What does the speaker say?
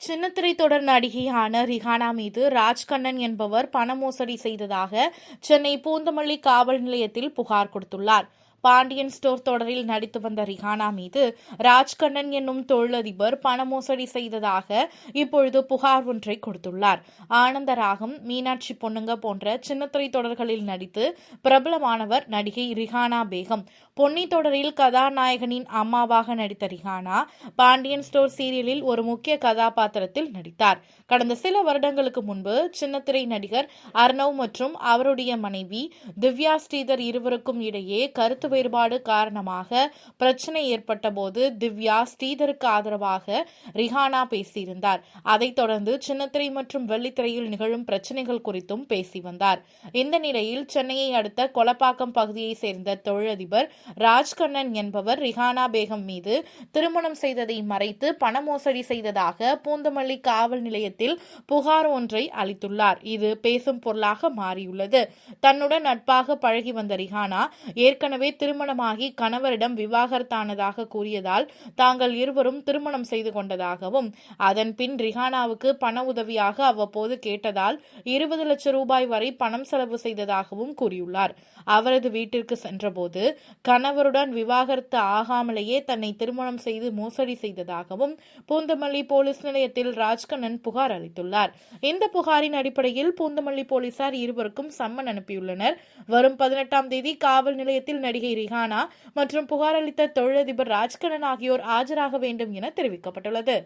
சின்னத்திரை தொடர் நடிகையான ரிஹானா மீது ராஜ்கண்ணன் என்பவர் பண மோசடி செய்ததாக சென்னை பூந்தமல்லி காவல் நிலையத்தில் புகார் கொடுத்துள்ளார். பாண்டியன் ஸ்டோர் தொடரில் நடித்து வந்த ரிஹானா மீது ராஜ்கண்ணன் என்னும் தொழிலதிபர் பண மோசடி செய்ததாக இப்பொழுது புகார் ஒன்றை கொடுத்துள்ளார். ஆனந்தராகம் மீனாட்சி பொண்ணுங்க போன்ற சின்னத்திரை தொடர்களில் நடித்து பிரபலமானவர் நடிகை ரிஹானா பேகம். பொன்னி தொடரில் கதாநாயகனின் அம்மாவாக நடித்த ரிஹானா பாண்டியன் ஸ்டோர் சீரியலில் ஒரு முக்கிய கதாபாத்திரத்தில் நடித்தார். கடந்த சில வருடங்களுக்கு முன்பு சின்னத்திரை நடிகர் அர்ணவ் மற்றும் அவருடைய மனைவி திவ்யா ஸ்ரீதர் இருவருக்கும் இடையே கருத்து கருத்து வேறுபாடு காரணமாக பிரச்சனை ஏற்பட்ட போது திவ்யா ஸ்ரீதருக்கு ஆதரவாக ரிஹானா பேசியிருந்தார். அதைத் தொடர்ந்து சின்னத்திரை மற்றும் வெள்ளித்திரையில் நிகழும் பிரச்சனைகள் குறித்தும் பேசி வந்தார். இந்த நிலையில் சென்னையை அடுத்த கொலப்பாக்கம் பகுதியைச் சேர்ந்த தொழிலதிபர் ராஜ்கண்ணன் என்பவர் ரிஹானா பேகம் மீது திருமணம் செய்ததை மறைத்து பண மோசடி செய்ததாக பூந்தமல்லி காவல் நிலையத்தில் புகார் ஒன்றை அளித்துள்ளார். இது பேசும் பொருளாக மாறியுள்ளது. தன்னுடன் நட்பாக பழகி வந்த ரிஹானா ஏற்கனவே திருமணமாகி கணவரிடம் விவாகரத்தானதாக கூறியதால் தாங்கள் இருவரும் திருமணம் செய்து கொண்டதாகவும் அதன் பின் ரிஹானாவுக்கு பண உதவியாக அவ்வப்போது கேட்டதால் இருபது லட்சம் ரூபாய் வரை பணம் செலவு செய்ததாகவும் கூறியுள்ளார். அவரது வீட்டிற்கு சென்றபோது கணவருடன் விவாகரத்து ஆகாமலேயே தன்னை திருமணம் செய்து மோசடி செய்ததாகவும் பூந்தமல்லி போலீஸ் நிலையத்தில் ராஜ்கண்ணன் புகார் அளித்துள்ளார். இந்த புகாரின் அடிப்படையில் பூந்தமல்லி போலீசார் இருவருக்கும் சம்மன் அனுப்பியுள்ளனர். வரும் பதினெட்டாம் தேதி காவல் நிலையத்தில் நடிகை ரிஹானா மற்றும் புகாரளித்த தொழிலதிபர் ராஜ்கண்ணன் ஆகியோர் ஆஜராக வேண்டும் என தெரிவிக்கப்பட்டுள்ளது.